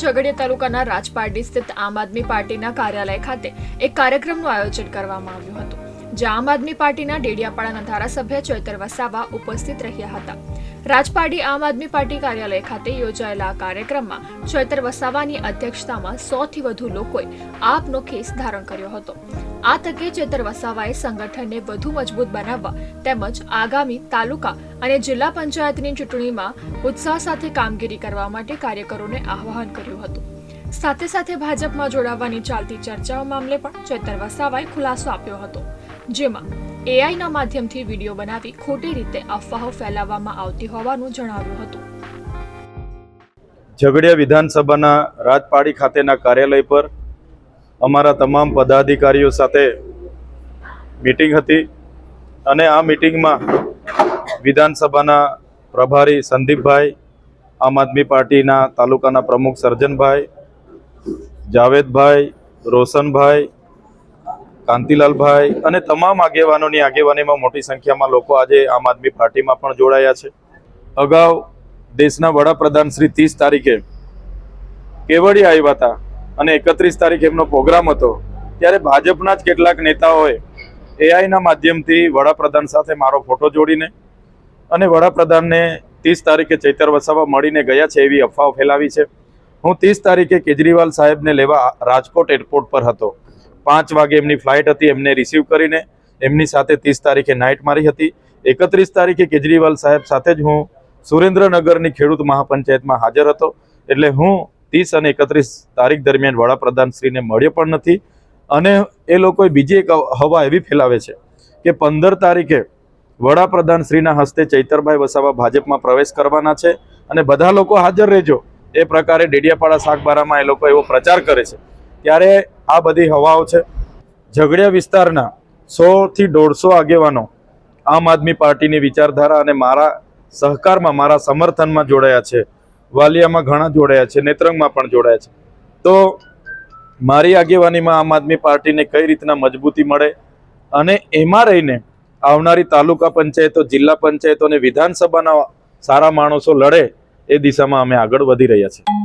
ઝઘડિયા તાલુકાના રાજપારડી સ્થિત આમ આદમી પાર્ટીના કાર્યાલય ખાતે એક કાર્યક્રમનું આયોજન કરવામાં આવ્યું હતું, જ્યાં આમ આદમી પાર્ટીના ડેડિયાપાડાના ધારાસભ્ય ચૈતર વસાવા ઉપસ્થિત રહ્યા હતા. રાજપારડી આમ આદમી પાર્ટી કાર્યાલય ખાતે યોજાયેલા આ કાર્યક્રમમાં ચૈતર વસાવાની અધ્યક્ષતામાં સોથી વધુ લોકોએ આપનો કેસ ધારણ કર્યો હતો. આ તકે ચેતર વસાવાએ સંગઠનને વધુ મજબૂત બનાવવા તેમજ આગામી તાલુકા અને જિલ્લા પંચાયતની ચૂંટણીમાં ઉત્સાહ સાથે કામગીરી કરવા માટે કાર્યકરોને આહ્વાન કર્યું હતું. સાથે સાથે ભાજપમાં જોડાવાની ચાલતી ચર્ચાઓ મામલે પણ ચેતર વસાવાએ ખુલાસો આપ્યો હતો, જેમાં એઆઈના માધ્યમથી વીડિયો બનાવી ખોટી રીતે અફવાઓ ફેલાવવામાં આવતી હોવાનું જણાવ્યું હતું. ઝઘડિયા વિધાનસભાના રાજપાડી ખાતેના કાર્યાલય પર અમારા તમામ પદાધિકારીઓ સાથે મીટિંગ હતી અને આ મીટિંગમાં વિધાનસભાના પ્રભારી સંદીપભાઈ, આમ આદમી પાર્ટીના તાલુકાના પ્રમુખ સર્જનભાઈ, જાવેદભાઈ, રોશનભાઈ, કાંતિલાલભાઈ અને તમામ આગેવાનોની આગેવાનીમાં મોટી સંખ્યામાં લોકો આજે આમ આદમી પાર્ટીમાં પણ જોડાયા છે. અગાઉ દેશના વડાપ્રધાન શ્રી ત્રીસ તારીખે કેવડિયા આવ્યા હતા. અને એકત્રીસ તારીખ એમનો પ્રોગ્રામ હતો, ત્યારે ભાજપના જ કેટલાક નેતાઓએ એઆઈના માધ્યમથી વડાપ્રધાન સાથે મારો ફોટો જોડીને અને વડાપ્રધાનને ત્રીસ તારીખે ચૈતર વસાવા મળીને ગયા છે એવી અફવાઓ ફેલાવી છે. હું ત્રીસ તારીખે કેજરીવાલ સાહેબને લેવા રાજકોટ એરપોર્ટ પર હતો. પાંચ વાગે એમની ફ્લાઇટ હતી, એમને રિસીવ કરીને એમની સાથે ત્રીસ તારીખે નાઇટ મારી હતી. એકત્રીસ તારીખે કેજરીવાલ સાહેબ સાથે જ હું સુરેન્દ્રનગરની ખેડૂત મહાપંચાયતમાં હાજર હતો. એટલે હું ત્રીસ અને એકત્રીસ તારીખ દરમિયાન વડાપ્રધાન શ્રીને મળ્યો પણ નથી. અને એ લોકોએ બીજી એક હવા એવી ફેલાવે છે કે પંદર તારીખે વડાપ્રધાન શ્રીના હસ્તે ચૈતરભાઈ વસાવા ભાજપમાં પ્રવેશ કરવાના છે અને બધા લોકો હાજર રહેજો. એ પ્રકારે ડેડિયાપાડા શાકબારામાં એ લોકો એવો પ્રચાર કરે છે. ત્યારે આ બધી હવાઓ છે. ઝઘડિયા વિસ્તારના સોથી દોઢસો આગેવાનો આમ આદમી પાર્ટીની વિચારધારા અને મારા સહકારમાં, મારા સમર્થનમાં જોડાયા છે. વાલિયામાં ઘણા જોડાયા છે, નેત્રંગમાં પણ જોડાયા છે. તો મારી આગેવાનીમાં આમ આદમી પાર્ટીને કઈ રીતના મજબૂતી મળે અને એમાં રહીને આવનારી તાલુકા પંચાયતો, જિલ્લા પંચાયતો અને વિધાનસભાના સારા માણસો લડે એ દિશામાં અમે આગળ વધી રહ્યા છીએ.